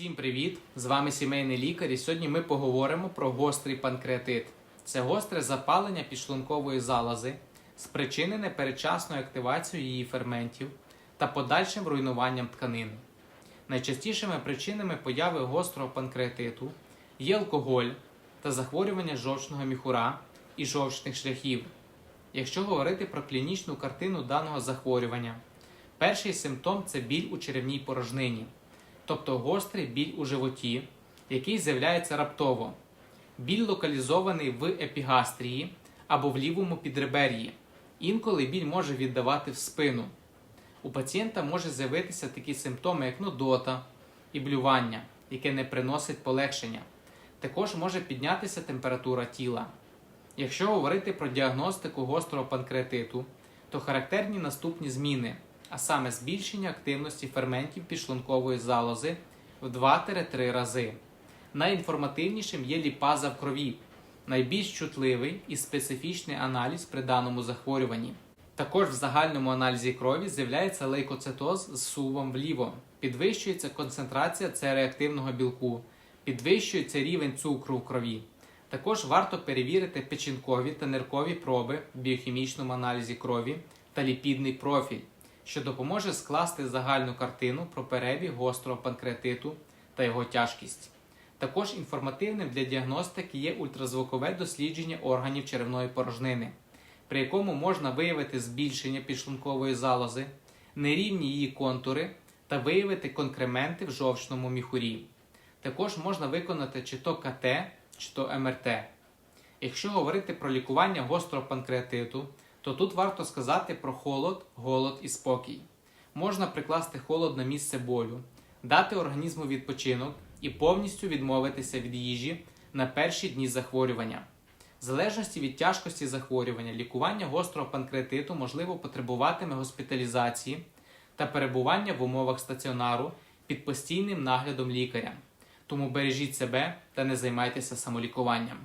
Всім привіт! З вами сімейний лікар. І сьогодні ми поговоримо про гострий панкреатит. Це гостре запалення підшлункової залози, спричинене передчасною активацією її ферментів та подальшим руйнуванням тканин. Найчастішими причинами появи гострого панкреатиту є алкоголь та захворювання жовчного міхура і жовчних шляхів. Якщо говорити про клінічну картину даного захворювання, перший симптом це біль у черевній порожнині, тобто гострий біль у животі, який з'являється раптово. Біль локалізований в епігастрії або в лівому підребер'ї. Інколи біль може віддавати в спину. У пацієнта може з'явитися такі симптоми, як нудота і блювання, яке не приносить полегшення. Також може піднятися температура тіла. Якщо говорити про діагностику гострого панкреатиту, то характерні наступні зміни, а саме збільшення активності ферментів підшлункової залози в 2-3 рази. Найінформативнішим є ліпаза в крові, найбільш чутливий і специфічний аналіз при даному захворюванні. Також в загальному аналізі крові з'являється лейкоцитоз з сувом вліво, підвищується концентрація С-реактивного білку, підвищується рівень цукру в крові. Також варто перевірити печінкові та ниркові проби в біохімічному аналізі крові та ліпідний профіль, що допоможе скласти загальну картину про перебіг гострого панкреатиту та його тяжкість. Також інформативним для діагностики є ультразвукове дослідження органів черевної порожнини, при якому можна виявити збільшення підшлункової залози, нерівні її контури та виявити конкременти в жовчному міхурі. Також можна виконати чи то КТ, чи то МРТ. Якщо говорити про лікування гострого панкреатиту, то тут варто сказати про холод, голод і спокій. Можна прикласти холод на місце болю, дати організму відпочинок і повністю відмовитися від їжі на перші дні захворювання. В залежності від тяжкості захворювання, лікування гострого панкреатиту можливо потребуватиме госпіталізації та перебування в умовах стаціонару під постійним наглядом лікаря. Тому бережіть себе та не займайтеся самолікуванням.